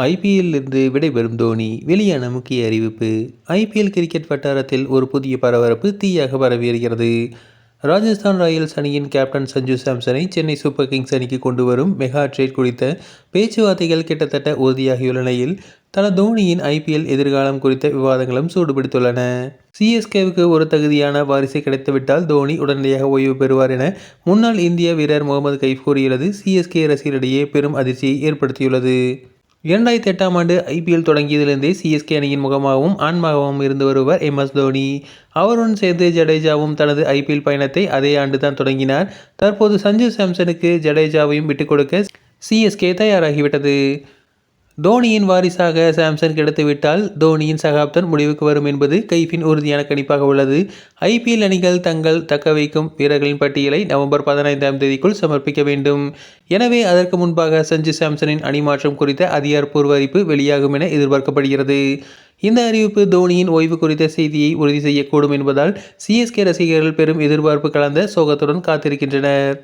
ஐபிஎல்லிருந்து விடைபெறும் தோனி. வெளியான முக்கிய அறிவிப்பு. ஐபிஎல் கிரிக்கெட் வட்டாரத்தில் ஒரு புதிய பரபரப்பு தீயாக பரவி வருகிறது ராஜஸ்தான் ராயல்ஸ் அணியின் கேப்டன் சஞ்சு சாம்சனை சென்னை சூப்பர் கிங்ஸ் அணிக்கு கொண்டு வரும் மெகா ட்ரேட் குறித்த பேச்சுவார்த்தைகள் கிட்டத்தட்ட உறுதியாகியுள்ள நிலையில் தல தோனியின் ஐபிஎல் எதிர்காலம் குறித்த விவாதங்களும் சூடுபிடித்துள்ளன. சிஎஸ்கேவுக்கு ஒரு தகுதியான வாரிசு கிடைத்துவிட்டால் தோனி உடனடியாக ஓய்வு பெறுவார் என முன்னாள் இந்திய வீரர் முகமது கைஃப் கூறியுள்ளது. சிஎஸ்கே ரசிகரிடையே பெரும் அதிர்ச்சியை ஏற்படுத்தியுள்ளது. இரண்டாயிரத்தி எட்டாம் ஆண்டு ஐபிஎல் தொடங்கியதிலிருந்தே சிஎஸ்கே அணியின் முகமாகவும் ஆன்மாகவும் இருந்து வருவர் எம் எஸ் தோனி. அவருடன் சேர்ந்து ஜடேஜாவும் தனது ஐபிஎல் பயணத்தை அதே ஆண்டு தான் தொடங்கினார். தற்போது சஞ்சு சாம்சனுக்கு ஜடேஜாவையும் விட்டுக் கொடுக்க சிஎஸ்கே தயாராகிவிட்டது. தோனியின் வாரிசாக சாம்சன் கிடைத்துவிட்டால் தோனியின் சகாப்தன் முடிவுக்கு வரும் என்பது கைஃபின் உறுதியான கணிப்பாக உள்ளது. ஐபிஎல் அணிகள் தங்கள் தக்க வைக்கும் வீரர்களின் பட்டியலை நவம்பர் பதினைந்தாம் தேதிக்குள் சமர்ப்பிக்க வேண்டும். எனவே அதற்கு முன்பாக சஞ்சு சாம்சனின் அணி மாற்றம் குறித்த அதிகாரப்பூர்வ அறிவிப்பு வெளியாகும் என எதிர்பார்க்கப்படுகிறது. இந்த அறிவிப்பு தோனியின் ஓய்வு குறித்த செய்தியை உறுதி செய்யக்கூடும் என்பதால் சிஎஸ்கே ரசிகர்கள் பெரும் எதிர்பார்ப்பு கலந்த சோகத்துடன் காத்திருக்கின்றனர்.